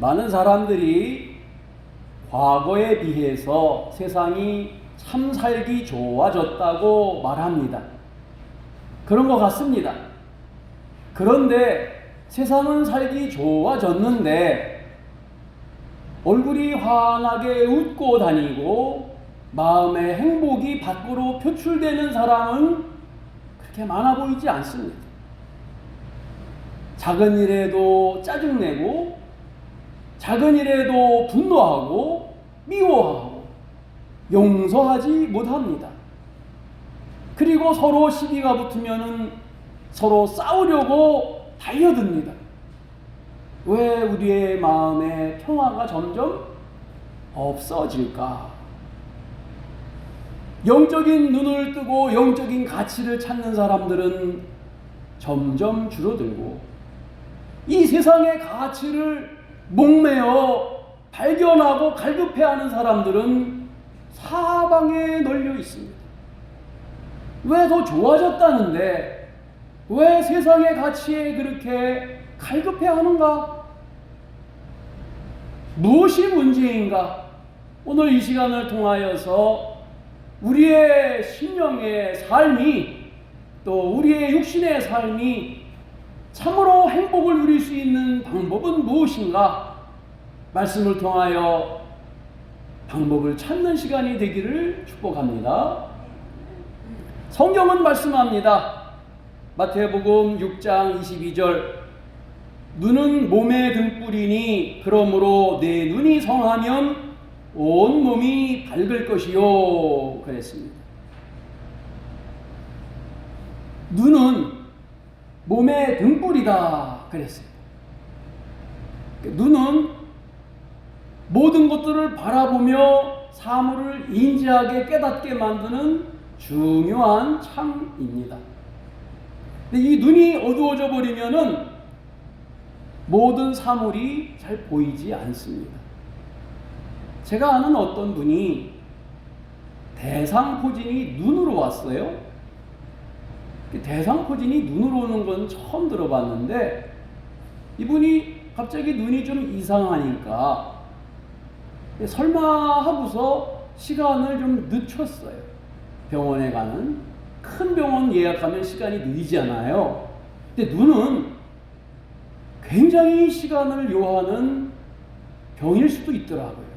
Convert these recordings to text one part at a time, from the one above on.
많은 사람들이 과거에 비해서 세상이 참 살기 좋아졌다고 말합니다. 그런 것 같습니다. 그런데 세상은 살기 좋아졌는데 얼굴이 환하게 웃고 다니고 마음의 행복이 밖으로 표출되는 사람은 그렇게 많아 보이지 않습니다. 작은 일에도 짜증내고 작은 일에도 분노하고 미워하고 용서하지 못합니다. 그리고 서로 시비가 붙으면은 서로 싸우려고 달려듭니다. 왜 우리의 마음에 평화가 점점 없어질까? 영적인 눈을 뜨고 영적인 가치를 찾는 사람들은 점점 줄어들고 이 세상의 가치를 목매어 발견하고 갈급해하는 사람들은 사방에 널려 있습니다. 왜 더 좋아졌다는데 왜 세상의 가치에 그렇게 갈급해하는가? 무엇이 문제인가? 오늘 이 시간을 통하여서 우리의 신령의 삶이 또 우리의 육신의 삶이 참으로 행복을 누릴 수 있는 방법은 무엇인가? 말씀을 통하여 방법을 찾는 시간이 되기를 축복합니다. 성경은 말씀합니다. 마태복음 6장 22절 눈은 몸의 등불이니 그러므로 내 눈이 성하면 온 몸이 밝을 것이요 그랬습니다. 눈은 몸의 등불이다 그랬어요. 눈은 모든 것들을 바라보며 사물을 인지하게 깨닫게 만드는 중요한 창입니다. 근데 이 눈이 어두워져 버리면은 모든 사물이 잘 보이지 않습니다. 제가 아는 어떤 분이 대상 포진이 눈으로 왔어요. 대상포진이 눈으로 오는 건 처음 들어봤는데 이분이 갑자기 눈이 좀 이상하니까 설마 하고서 시간을 좀 늦췄어요. 병원에 가는 큰 병원 예약하면 시간이 늦잖아요. 근데 눈은 굉장히 시간을 요하는 병일 수도 있더라고요.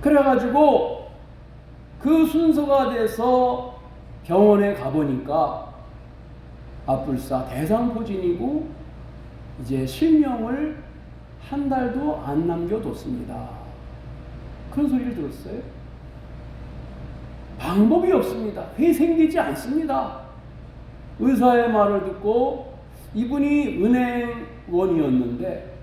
그래가지고 그 순서가 돼서 병원에 가보니까 아뿔싸 대상포진이고 이제 실명을 한 달도 안 남겨뒀습니다. 그런 소리를 들었어요. 방법이 없습니다. 회생되지 않습니다. 의사의 말을 듣고 이분이 은행원이었는데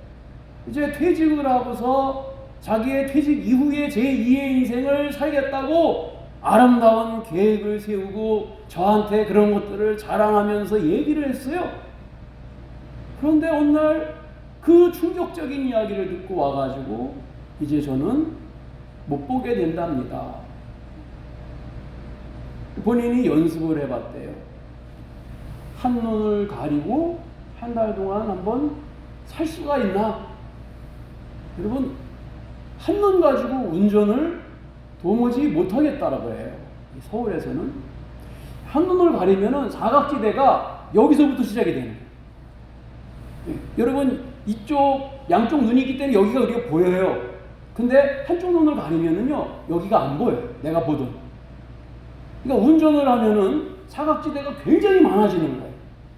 이제 퇴직을 하고서 자기의 퇴직 이후에 제2의 인생을 살겠다고 아름다운 계획을 세우고 저한테 그런 것들을 자랑하면서 얘기를 했어요. 그런데 어느 날 그 충격적인 이야기를 듣고 와가지고 이제 저는 못 보게 된답니다. 본인이 연습을 해봤대요. 한 눈을 가리고 한 달 동안 한번 살 수가 있나? 여러분, 한 눈 가지고 운전을 도무지 못하겠다라고 해요. 서울에서는. 한 눈을 가리면은 사각지대가 여기서부터 시작이 되는 거예요. 예, 여러분, 이쪽, 양쪽 눈이 있기 때문에 여기가 우리가 보여요. 근데 한쪽 눈을 가리면은요, 여기가 안 보여요. 내가 보던. 그러니까 운전을 하면은 사각지대가 굉장히 많아지는 거예요.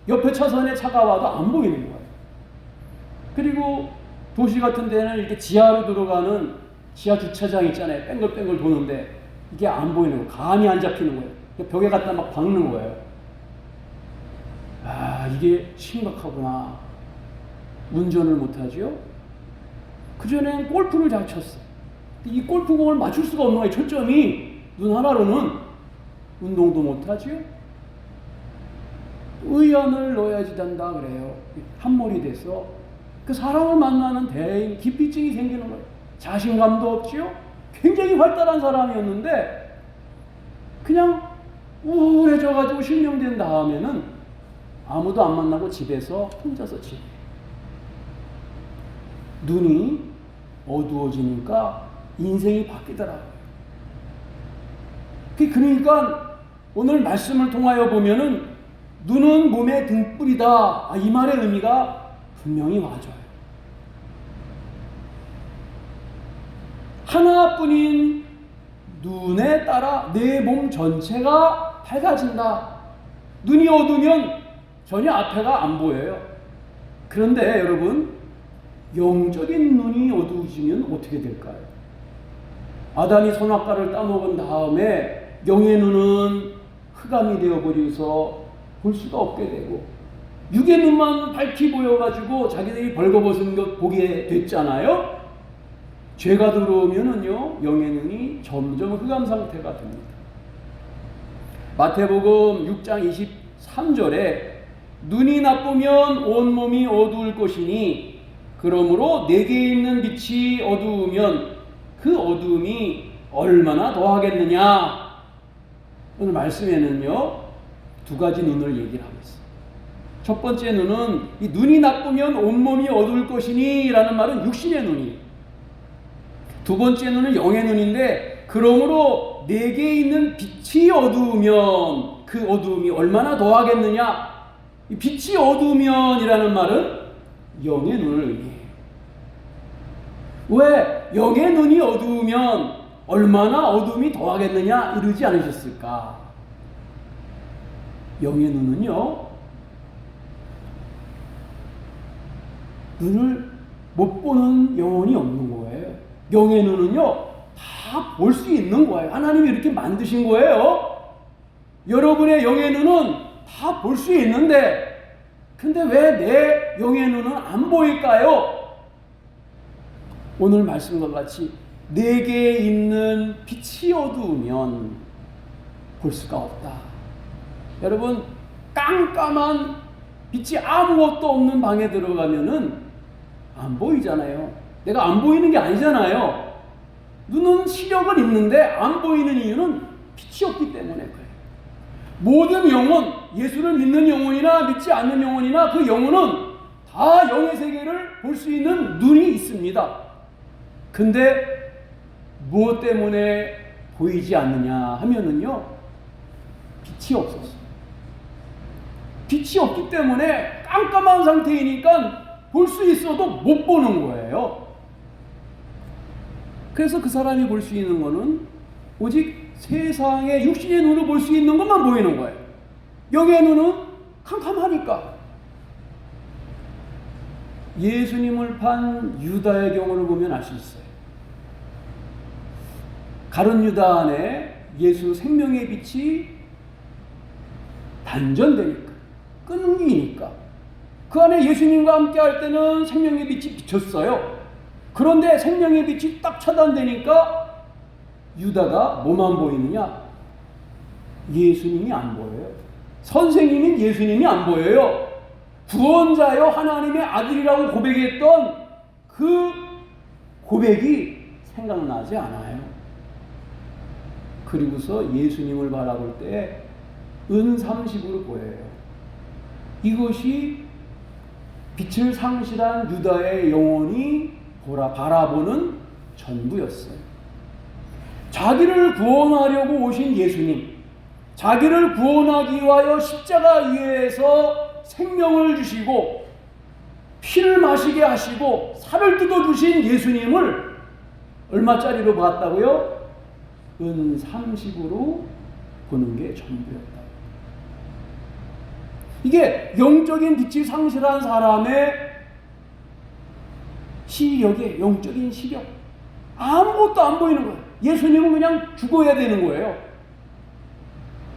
옆에 차선에 차가 와도 안 보이는 거예요. 그리고 도시 같은 데는 이렇게 지하로 들어가는 지하 주차장 있잖아요. 뺑글뺑글 도는데 이게 안 보이는 거예요. 감이 안 잡히는 거예요. 벽에 갖다 막 박는 거예요. 아, 이게 심각하구나. 운전을 못하지요? 그전엔 골프를 잘 쳤어요. 이 골프공을 맞출 수가 없는 거예요. 초점이 눈 하나로는 운동도 못하지요? 의연을 넣어야지 된다 그래요. 한 몰이 돼서 그 사람을 만나는 대인 기피증이 생기는 거예요. 자신감도 없지요. 굉장히 활달한 사람이었는데 그냥 우울해져가지고 실명된 다음에는 아무도 안 만나고 집에서 혼자서 지내. 눈이 어두워지니까 인생이 바뀌더라고요. 그 그러니까 오늘 말씀을 통하여 보면은 눈은 몸의 등불이다. 아, 이 말의 의미가 분명히 맞아요. 하나뿐인 눈에 따라 내 몸 전체가 밝아진다. 눈이 어두면 전혀 앞에가 안 보여요. 그런데 여러분, 영적인 눈이 어두워지면 어떻게 될까요? 아담이 선악과를 따먹은 다음에 영의 눈은 흑암이 되어버려서 볼 수가 없게 되고 육의 눈만 밝히 보여가지고 자기들이 벌거벗은 것 보게 됐잖아요. 죄가 들어오면은요 영의 눈이 점점 흑암 상태가 됩니다. 마태복음 6장 23절에 눈이 나쁘면 온 몸이 어두울 것이니 그러므로 내게 있는 빛이 어두우면 그 어두움이 얼마나 더하겠느냐. 오늘 말씀에는요 두 가지 눈을 얘기를 하고 있어요. 첫 번째 눈은 이 눈이 나쁘면 온 몸이 어두울 것이니 라는 말은 육신의 눈이. 두 번째 눈은 영의 눈인데 그러므로 내게 있는 빛이 어두우면 그 어두움이 얼마나 더하겠느냐? 이 빛이 어두우면이라는 말은 영의 눈을 의미해요. 왜 영의 눈이 어두우면 얼마나 어둠이 더하겠느냐 이러지 않으셨을까? 영의 눈은요, 눈을 못 보는 영혼이 없는 거예요. 영의 눈은요, 다 볼 수 있는 거예요. 하나님이 이렇게 만드신 거예요. 여러분의 영의 눈은 다 볼 수 있는데, 근데 왜 내 영의 눈은 안 보일까요? 오늘 말씀과 같이 내게 있는 빛이 어두우면 볼 수가 없다. 여러분 깜깜한 빛이 아무것도 없는 방에 들어가면은 안 보이잖아요. 내가 안 보이는 게 아니잖아요. 눈은 시력은 있는데 안 보이는 이유는 빛이 없기 때문에 그래요. 모든 영혼, 예수를 믿는 영혼이나 믿지 않는 영혼이나 그 영혼은 다 영의 세계를 볼 수 있는 눈이 있습니다. 근데 무엇 때문에 보이지 않느냐 하면은요, 빛이 없었어. 빛이 없기 때문에 깜깜한 상태이니까 볼 수 있어도 못 보는 거예요. 그래서 그 사람이 볼 수 있는 거는 오직 세상의 육신의 눈으로 볼 수 있는 것만 보이는 거예요. 영의 눈은 캄캄하니까. 예수님을 판 유다의 경우를 보면 알 수 있어요. 가론 유다 안에 예수 생명의 빛이 단전되니까, 끊기니까. 그 안에 예수님과 함께 할 때는 생명의 빛이 비쳤어요. 그런데 생명의 빛이 딱 차단되니까 유다가 뭐만 보이느냐? 예수님이 안 보여요. 선생님인 예수님이 안 보여요. 구원자여 하나님의 아들이라고 고백했던 그 고백이 생각나지 않아요. 그리고서 예수님을 바라볼 때 은삼식으로 보여요. 이것이 빛을 상실한 유다의 영혼이 보라 바라보는 전부였어요. 자기를 구원하려고 오신 예수님, 자기를 구원하기 위하여 십자가 위에서 생명을 주시고 피를 마시게 하시고 살을 뜯어 주신 예수님을 얼마짜리로 봤다고요? 은 30으로 보는 게 전부였다. 이게 영적인 빛이 상실한 사람의 시력에 영적인 시력 아무것도 안 보이는 거예요. 예수님은 그냥 죽어야 되는 거예요.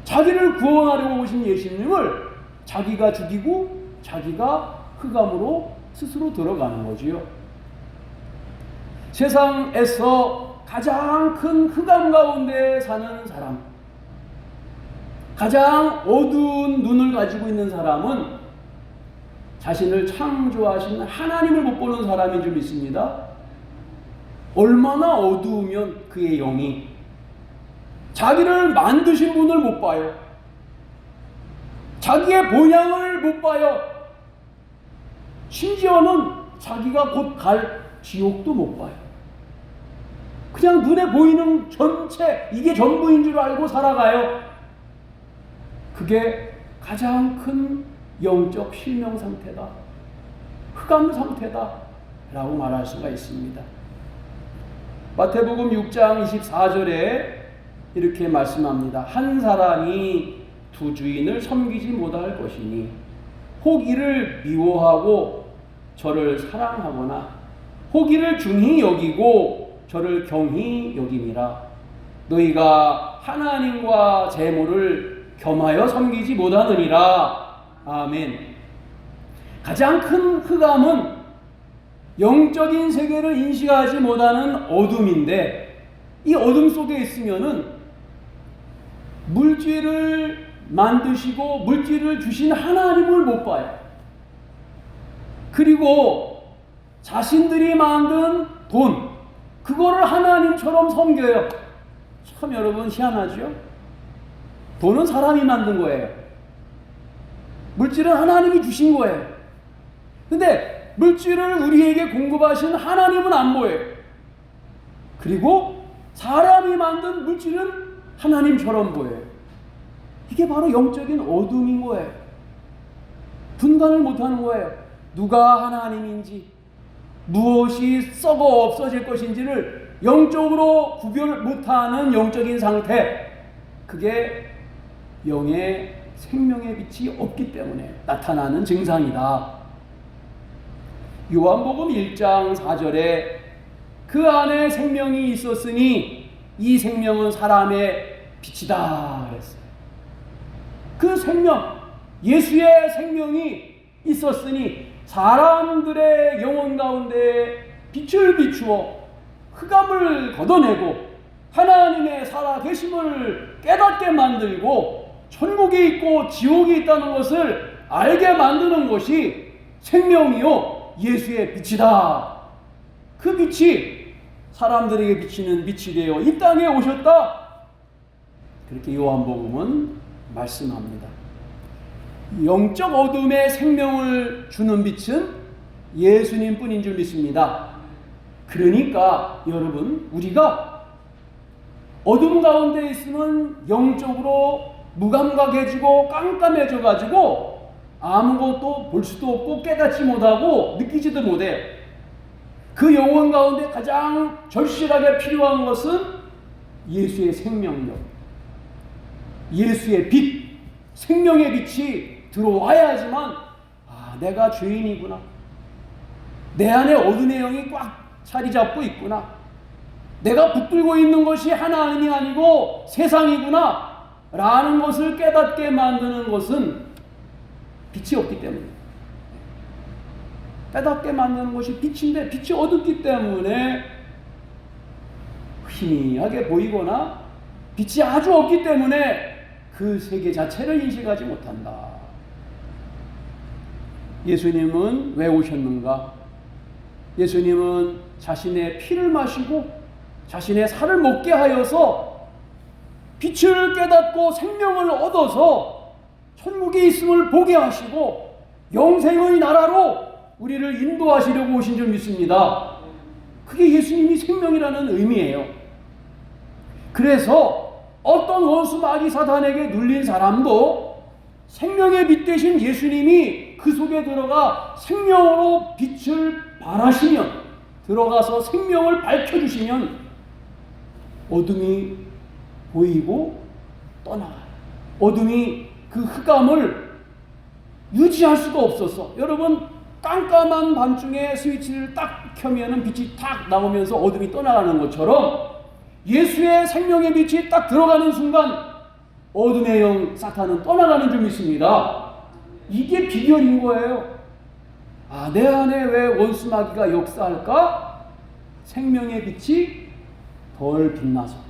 자기를 구원하려고 오신 예수님을 자기가 죽이고 자기가 흑암으로 스스로 들어가는 거지요. 세상에서 가장 큰 흑암 가운데 사는 사람, 가장 어두운 눈을 가지고 있는 사람은 자신을 창조하신 하나님을 못 보는 사람인 줄 믿습니다. 얼마나 어두우면 그의 영이 자기를 만드신 분을 못 봐요. 자기의 본향을 못 봐요. 심지어는 자기가 곧 갈 지옥도 못 봐요. 그냥 눈에 보이는 전체 이게 전부인 줄 알고 살아가요. 그게 가장 큰 영적 실명 상태다. 흑암 상태다. 라고 말할 수가 있습니다. 마태복음 6장 24절에 이렇게 말씀합니다. 한 사람이 두 주인을 섬기지 못할 것이니 혹 이를 미워하고 저를 사랑하거나 혹 이를 중히 여기고 저를 경히 여김이라 너희가 하나님과 재물을 겸하여 섬기지 못하느니라 아멘 가장 큰 흑암은 영적인 세계를 인식하지 못하는 어둠인데 이 어둠 속에 있으면은 물질을 만드시고 물질을 주신 하나님을 못 봐요. 그리고 자신들이 만든 돈, 그거를 하나님처럼 섬겨요. 참 여러분 희한하죠? 돈은 사람이 만든 거예요. 물질은 하나님이 주신 거예요. 근데 물질을 우리에게 공급하신 하나님은 안 보여요. 그리고 사람이 만든 물질은 하나님처럼 보여요. 이게 바로 영적인 어둠인 거예요. 분간을 못하는 거예요. 누가 하나님인지, 무엇이 썩어 없어질 것인지를 영적으로 구별 못하는 영적인 상태. 그게 영의 생명의 빛이 없기 때문에 나타나는 증상이다. 요한복음 1장 4절에 그 안에 생명이 있었으니 이 생명은 사람의 빛이다 그랬어요. 그 생명, 예수의 생명이 있었으니 사람들의 영혼 가운데 빛을 비추어 흑암을 걷어내고 하나님의 살아계심을 깨닫게 만들고 천국이 있고 지옥이 있다는 것을 알게 만드는 것이 생명이요 예수의 빛이다. 그 빛이 사람들에게 비치는 빛이 되어 이 땅에 오셨다. 그렇게 요한복음은 말씀합니다. 영적 어둠에 생명을 주는 빛은 예수님 뿐인 줄 믿습니다. 그러니까 여러분, 우리가 어둠 가운데 있으면 영적으로 무감각해지고 깜깜해져 가지고 아무것도 볼 수도 없고 깨닫지 못하고 느끼지도 못해요. 그 영혼 가운데 가장 절실하게 필요한 것은 예수의 생명력, 예수의 빛, 생명의 빛이 들어와야지만 아, 내가 죄인이구나. 내 안에 어둠의 영이 꽉 자리 잡고 있구나. 내가 붙들고 있는 것이 하나님이 아니고 세상이구나. 라는 것을 깨닫게 만드는 것은 빛이 없기 때문에. 깨닫게 만드는 것이 빛인데 빛이 어둡기 때문에 희미하게 보이거나 빛이 아주 없기 때문에 그 세계 자체를 인식하지 못한다. 예수님은 왜 오셨는가? 예수님은 자신의 피를 마시고 자신의 살을 먹게 하여서 빛을 깨닫고 생명을 얻어서 천국에 있음을 보게 하시고 영생의 나라로 우리를 인도하시려고 오신 줄 믿습니다. 그게 예수님이 생명이라는 의미예요. 그래서 어떤 원수 마귀 사단에게 눌린 사람도 생명의 빛 대신 예수님이 그 속에 들어가 생명으로 빛을 발하시면 들어가서 생명을 밝혀주시면 어둠이 보이고 떠나가요. 어둠이 그 흑암을 유지할 수가 없었어. 여러분 깜깜한 밤중에 스위치를 딱 켜면은 빛이 탁 나오면서 어둠이 떠나가는 것처럼 예수의 생명의 빛이 딱 들어가는 순간 어둠의 영 사탄은 떠나가는 줄 믿습니다. 이게 비결인 거예요. 아, 내 안에 왜 원수마귀가 역사할까? 생명의 빛이 덜 빛나서.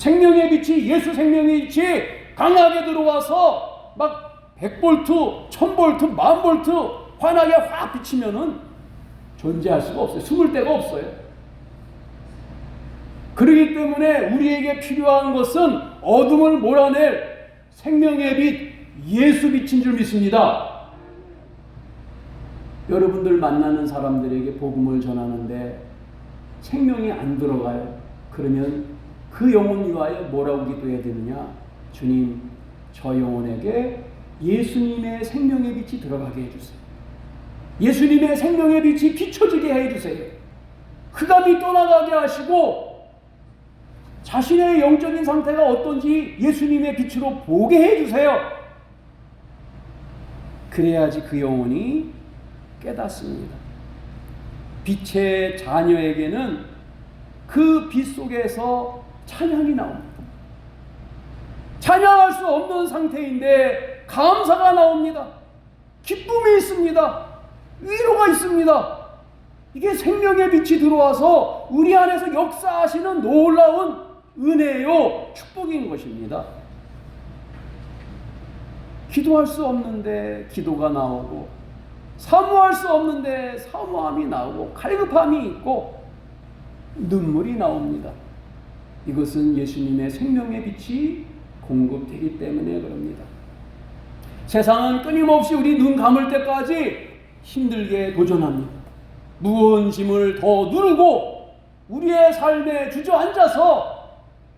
생명의 빛이 예수 생명의 빛이 강하게 들어와서 막 100볼트, 1000볼트, 만볼트 환하게 확 비치면은 존재할 수가 없어요. 숨을 데가 없어요. 그러기 때문에 우리에게 필요한 것은 어둠을 몰아낼 생명의 빛, 예수 빛인 줄 믿습니다. 여러분들 만나는 사람들에게 복음을 전하는데 생명이 안 들어가요. 그러면 그 영혼 위하여 뭐라고 기도해야 되느냐? 주님, 저 영혼에게 예수님의 생명의 빛이 들어가게 해주세요. 예수님의 생명의 빛이 비춰지게 해주세요. 흑암이 떠나가게 하시고 자신의 영적인 상태가 어떤지 예수님의 빛으로 보게 해주세요. 그래야지 그 영혼이 깨닫습니다. 빛의 자녀에게는 그 빛 속에서 찬양이 나옵니다. 찬양할 수 없는 상태인데 감사가 나옵니다. 기쁨이 있습니다. 위로가 있습니다. 이게 생명의 빛이 들어와서 우리 안에서 역사하시는 놀라운 은혜요, 축복인 것입니다. 기도할 수 없는데 기도가 나오고, 사모할 수 없는데 사모함이 나오고, 갈급함이 있고, 눈물이 나옵니다. 이것은 예수님의 생명의 빛이 공급되기 때문에 그럽니다. 세상은 끊임없이 우리 눈 감을 때까지 힘들게 도전합니다. 무거운 짐을 더 누르고 우리의 삶에 주저앉아서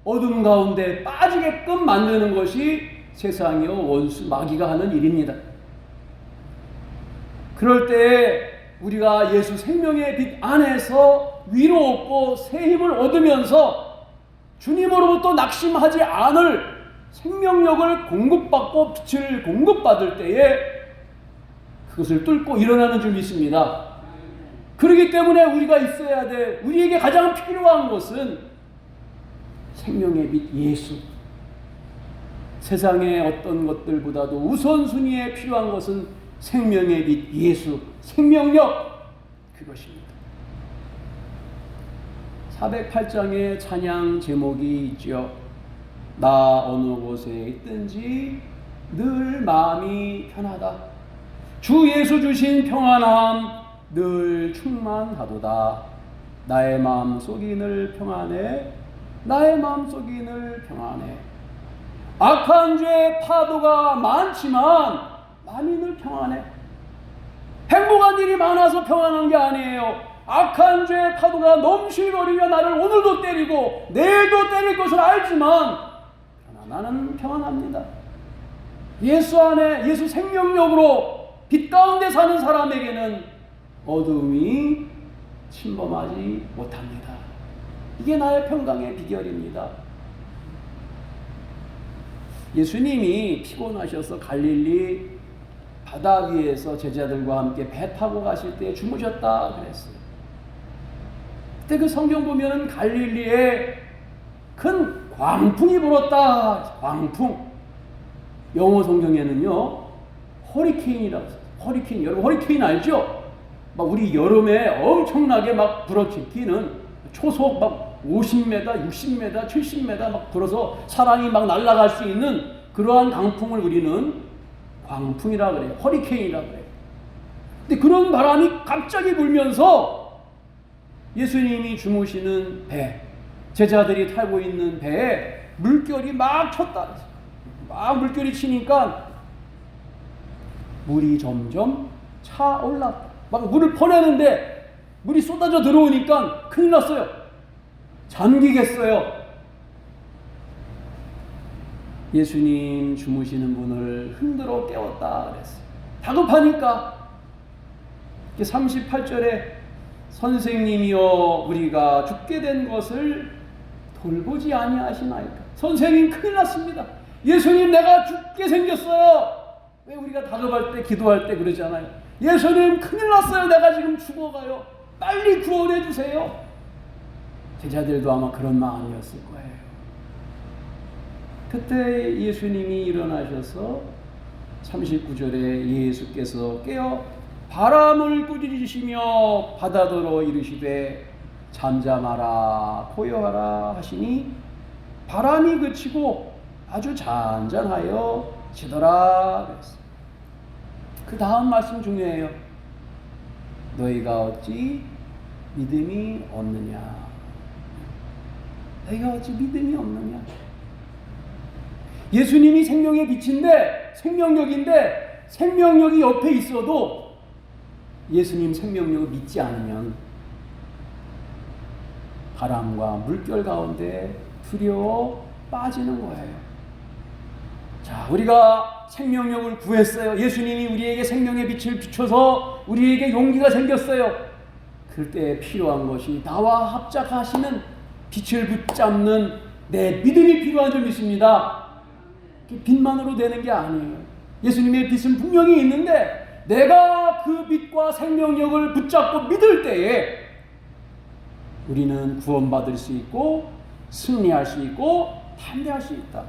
어둠 가운데 빠지게끔 만드는 것이 세상이요 원수 마귀가 하는 일입니다. 그럴 때 우리가 예수 생명의 빛 안에서 위로 얻고 새 힘을 얻으면서 주님으로부터 낙심하지 않을 생명력을 공급받고 빛을 공급받을 때에 그것을 뚫고 일어나는 줄 믿습니다. 그렇기 때문에 우리가 있어야 돼. 우리에게 가장 필요한 것은 생명의 빛 예수. 세상의 어떤 것들보다도 우선순위에 필요한 것은 생명의 빛 예수, 생명력 그것입니다. 408장의 찬양 제목이 있죠. 나 어느 곳에 있든지 늘 마음이 편하다. 주 예수 주신 평안함 늘 충만하도다. 나의 마음 속이 늘 평안해. 나의 마음 속이 늘 평안해. 악한 죄의 파도가 많지만 마음이 늘 평안해. 행복한 일이 많아서 평안한 게 아니에요. 악한 죄의 파도가 넘실거리며 나를 오늘도 때리고 내일도 때릴 것을 알지만 나는 평안합니다. 예수 안에 예수 생명력으로 빛 가운데 사는 사람에게는 어둠이 침범하지 못합니다. 이게 나의 평강의 비결입니다. 예수님이 피곤하셔서 갈릴리 바다 위에서 제자들과 함께 배 타고 가실 때 주무셨다 그랬어요. 그때 그 성경 보면은 갈릴리에 큰 광풍이 불었다. 광풍. 영어 성경에는요. 허리케인이라고 써요. 허리케인. 여러분 허리케인 알죠? 막 우리 여름에 엄청나게 막 불어치기는 초속 막 50m, 60m, 70m 막 불어서 사람이 막 날아갈 수 있는 그러한 강풍을 우리는 광풍이라 그래요. 허리케인이라 그래요. 근데 그런 바람이 갑자기 불면서 예수님이 주무시는 배, 제자들이 타고 있는 배에 물결이 막 쳤다. 막 물결이 치니까 물이 점점 차올랐다. 막 물을 퍼내는데 물이 쏟아져 들어오니까 큰일 났어요. 잠기겠어요. 예수님 주무시는 분을 흔들어 깨웠다 그랬어요. 다급하니까 38절에 선생님이여 우리가 죽게 된 것을 돌보지 아니하시나이까. 선생님 큰일 났습니다. 예수님 내가 죽게 생겼어요. 왜 우리가 다급할 때 기도할 때 그러잖아요. 예수님 큰일 났어요. 내가 지금 죽어가요. 빨리 구원해 주세요. 제자들도 아마 그런 마음이었을 거예요. 그때 예수님이 일어나셔서 39절에 예수께서 깨어 바람을 꾸짖으시며 바다더러 이르시되 잠잠하라 고요하라 하시니 바람이 그치고 아주 잔잔하여 지더라 그랬어요. 그 다음 말씀 중요해요. 너희가 어찌 믿음이 없느냐? 너희가 어찌 믿음이 없느냐? 예수님이 생명의 빛인데 생명력인데 생명력이 옆에 있어도 예수님 생명력을 믿지 않으면 바람과 물결 가운데 두려워 빠지는 거예요. 자, 우리가 생명력을 구했어요. 예수님이 우리에게 생명의 빛을 비춰서 우리에게 용기가 생겼어요. 그때 필요한 것이 나와 합작하시는 빛을 붙잡는 내 믿음이 필요한 줄 믿습니다. 빛만으로 되는 게 아니에요. 예수님의 빛은 분명히 있는데 내가 그 빛과 생명력을 붙잡고 믿을 때에 우리는 구원받을 수 있고 승리할 수 있고 담대할 수 있다.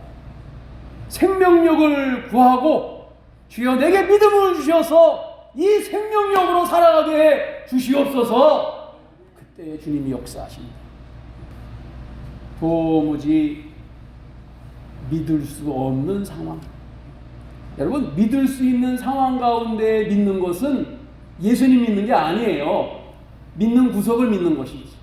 생명력을 구하고 주여 내게 믿음을 주셔서 이 생명력으로 살아가게 해 주시옵소서. 그때 주님이 역사하십니다. 도무지 믿을 수 없는 상황. 여러분 믿을 수 있는 상황 가운데 믿는 것은 예수님 믿는 게 아니에요. 믿는 구석을 믿는 것이지.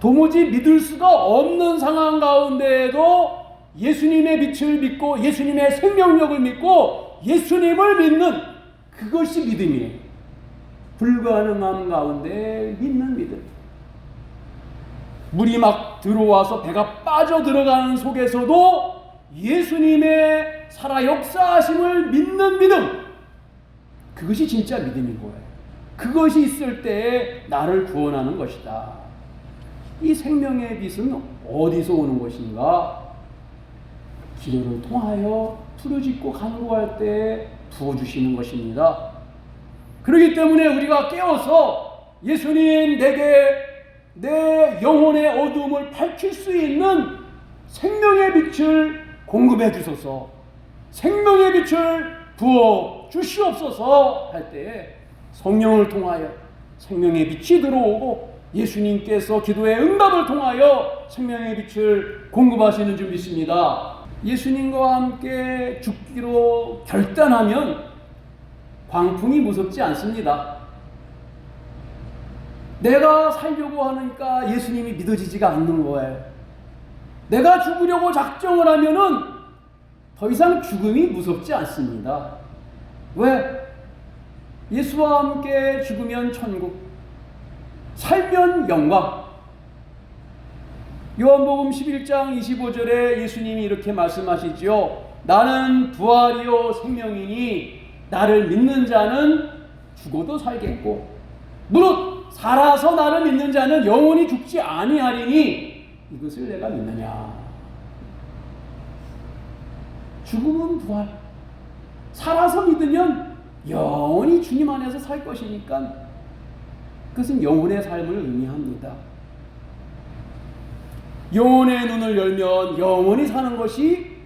도무지 믿을 수가 없는 상황 가운데에도 예수님의 빛을 믿고 예수님의 생명력을 믿고 예수님을 믿는 그것이 믿음이에요. 불가능한 가운데 믿는 믿음. 물이 막 들어와서 배가 빠져 들어가는 속에서도 예수님의 살아 역사하심을 믿는 믿음. 그것이 진짜 믿음인 거예요. 그것이 있을 때 나를 구원하는 것이다. 이 생명의 빛은 어디서 오는 것인가? 기도를 통하여 부르짖고 간구할 때 부어주시는 것입니다. 그렇기 때문에 우리가 깨어서 예수님 내게 내 영혼의 어둠을 밝힐 수 있는 생명의 빛을 공급해 주소서. 생명의 빛을 부어 주시옵소서 할때 성령을 통하여 생명의 빛이 들어오고 예수님께서 기도의 응답을 통하여 생명의 빛을 공급하시는 줄 믿습니다. 예수님과 함께 죽기로 결단하면 광풍이 무섭지 않습니다. 내가 살려고 하니까 예수님이 믿어지지가 않는 거예요. 내가 죽으려고 작정을 하면은 더 이상 죽음이 무섭지 않습니다. 왜? 예수와 함께 죽으면 천국, 살면 영광. 요한복음 11장 25절에 예수님이 이렇게 말씀하시죠. 나는 부활이요 생명이니 나를 믿는 자는 죽어도 살겠고 무릇 살아서 나를 믿는 자는 영원히 죽지 아니하리니 이것을 내가 믿느냐. 죽음은 부활. 살아서 믿으면 영원히 주님 안에서 살 것이니까 그것은 영혼의 삶을 의미합니다. 영혼의 눈을 열면 영원히 사는 것이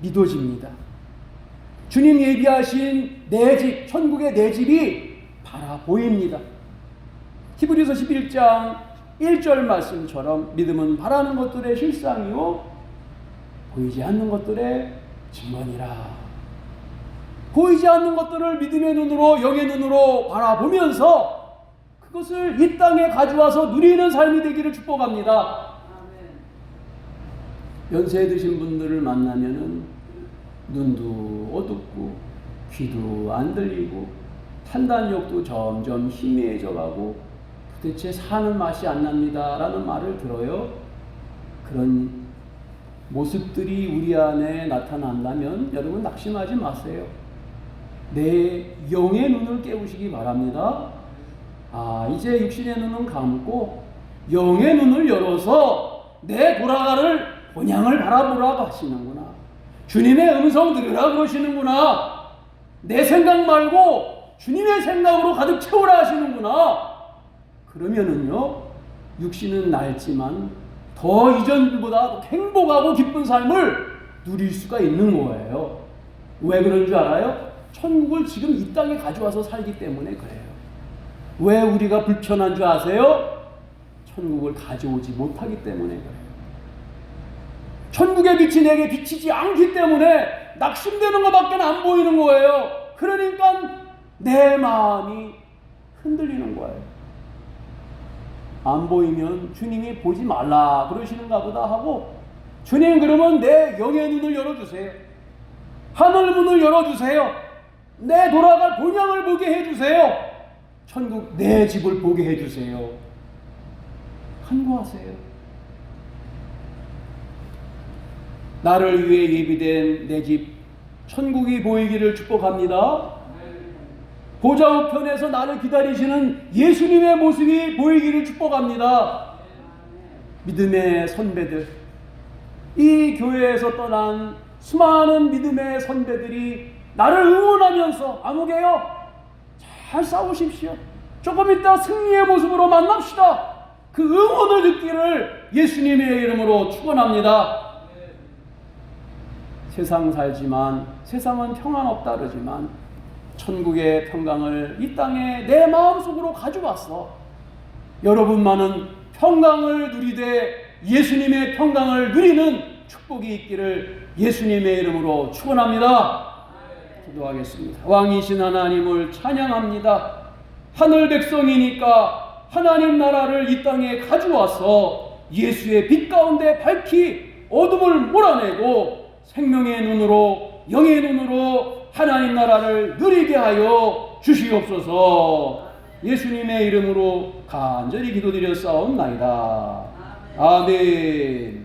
믿어집니다. 주님 예비하신 내 집, 천국의 내 집이 바라 보입니다. 히브리서 11장 1절 말씀처럼 믿음은 바라는 것들의 실상이요 보이지 않는 것들의 증언이라. 보이지 않는 것들을 믿음의 눈으로 영의 눈으로 바라보면서 그것을 이 땅에 가져와서 누리는 삶이 되기를 축복합니다. 연세 드신 분들을 만나면은 눈도 어둡고 귀도 안 들리고 판단력도 점점 희미해져 가고 도 대체 사는 맛이 안 납니다 라는 말을 들어요. 그런 모습들이 우리 안에 나타난다면 여러분 낙심하지 마세요. 내 영의 눈을 깨우시기 바랍니다. 아, 이제 육신의 눈은 감고 영의 눈을 열어서 내 돌아가를 본향을 바라보라고 하시는구나. 주님의 음성 들으라 그러시는구나. 내 생각 말고 주님의 생각으로 가득 채우라 하시는구나. 그러면은요, 육신은 낡지만 더 이전보다 행복하고 기쁜 삶을 누릴 수가 있는 거예요. 왜 그런 줄 알아요? 천국을 지금 이 땅에 가져와서 살기 때문에 그래요. 왜 우리가 불편한 줄 아세요? 천국을 가져오지 못하기 때문에 그래요. 천국의 빛이 내게 비치지 않기 때문에 낙심되는 것밖에 안 보이는 거예요. 그러니까 내 마음이 흔들리는 거예요. 안 보이면 주님이 보지 말라 그러시는가 보다 하고 주님 그러면 내 영의 눈을 열어주세요. 하늘 문을 열어주세요. 내 돌아갈 본향을 보게 해주세요. 천국 내 집을 보게 해주세요. 간구하세요. 나를 위해 예비된 내 집, 천국이 보이기를 축복합니다. 보좌 우편에서 나를 기다리시는 예수님의 모습이 보이기를 축복합니다. 믿음의 선배들, 이 교회에서 떠난 수많은 믿음의 선배들이 나를 응원하면서 아무개요 잘 싸우십시오. 조금 이따 승리의 모습으로 만납시다. 그 응원을 듣기를 예수님의 이름으로 축원합니다. 세상 살지만 세상은 평안 없다 그러지만 천국의 평강을 이 땅에 내 마음속으로 가져왔어. 여러분만은 평강을 누리되 예수님의 평강을 누리는 축복이 있기를 예수님의 이름으로 축원합니다. 기도하겠습니다. 왕이신 하나님을 찬양합니다. 하늘 백성이니까 하나님 나라를 이 땅에 가져와서 예수의 빛 가운데 밝히 어둠을 몰아내고 생명의 눈으로 영의 눈으로 하나님 나라를 누리게 하여 주시옵소서. 예수님의 이름으로 간절히 기도드려 싸움나이다. 아멘.